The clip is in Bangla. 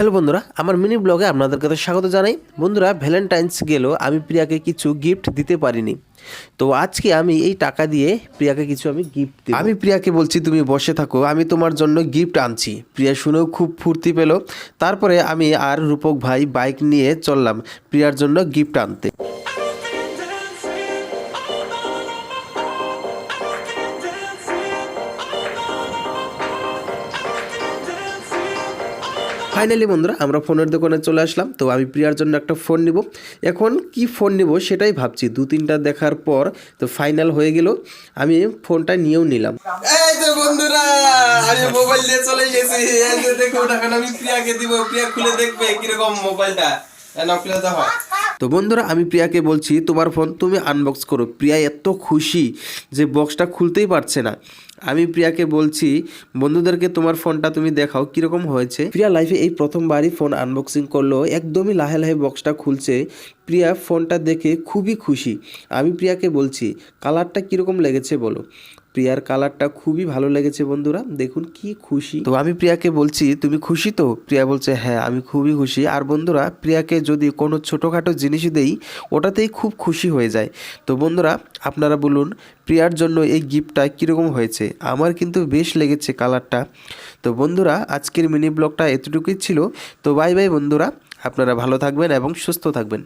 হ্যালো বন্ধুরা, আমার মিনি ব্লগে আপনাদের কাছে স্বাগত জানাই। বন্ধুরা ভ্যালেন্টাইন্স গেলেও আমি প্রিয়াকে কিছু গিফট দিতে পারিনি। তো আজকে আমি এই টাকা দিয়ে প্রিয়াকে কিছু আমি গিফট দিই আমি প্রিয়াকে বলছি, তুমি বসে থাকো, আমি তোমার জন্য গিফট আনছি। প্রিয়া শুনেও খুব ফুর্তি পেল। তারপরে আমি আর রূপক ভাই বাইক নিয়ে চললাম, প্রিয়ার জন্য গিফট আনতে। ফাইনালি বন্ধুরা আমরা ফোনের দোকানে চলে আসলাম। তো আমি প্রিয়ার জন্য একটা ফোন নিব। এখন কি ফোন নিব সেটাই ভাবছি। দু তিনটা দেখার পর তো ফাইনাল হয়ে গেল। আমি ফোনটা নিয়েও নিলাম। এই তো বন্ধুরা আমি মোবাইল দিয়ে চলে এসেছি এই যে দেখো টাকাটা আমি প্রিয়াকে দিব। প্রিয়া খুলে দেখবে কীরকম মোবাইলটা খুলে তো বন্ধুরা আমি প্রিয়াকে বলছি তোমার ফোন তুমি আনবক্স করো। প্রিয়া এত খুশি যে বক্সটা খুলতেই পারছে না। আমি প্রিয়াকে বলছি বন্ধুদেরকে তোমার ফোনটা তুমি দেখাও কীরকম হয়েছে? প্রিয়া লাইফে এই প্রথমবারই ফোন আনবক্সিং করল একদমই লাহে লাহে বক্সটা খুলছে। প্রিয়া ফোনটা দেখে খুবই খুশি। আমি প্রিয়াকে বলছি কালারটা কীরকম লেগেছে বলো? প্রিয়ার কালারটা খুবই ভালো লেগেছে বন্ধুরা দেখুন কি খুশি। তো আমি প্রিয়াকে বলছি তুমি খুশি তো? প্রিয়া বলছে হ্যাঁ আমি খুবই খুশি। আর বন্ধুরা প্রিয়াকে যদি কোনো ছোটোখাটো জিনিস দেই ওটাতেই খুব খুশি হয়ে যায়। তো বন্ধুরা আপনারা বলুন প্রিয়ার জন্য এই গিফটটা কীরকম হয়েছে? আমার কিন্তু বেশ লেগেছে কালারটা। তো বন্ধুরা, আজকের মিনি ব্লগটা এতটুকুই ছিল। তো বাই বাই বন্ধুরা, আপনারা ভালো থাকবেন এবং সুস্থ থাকবেন।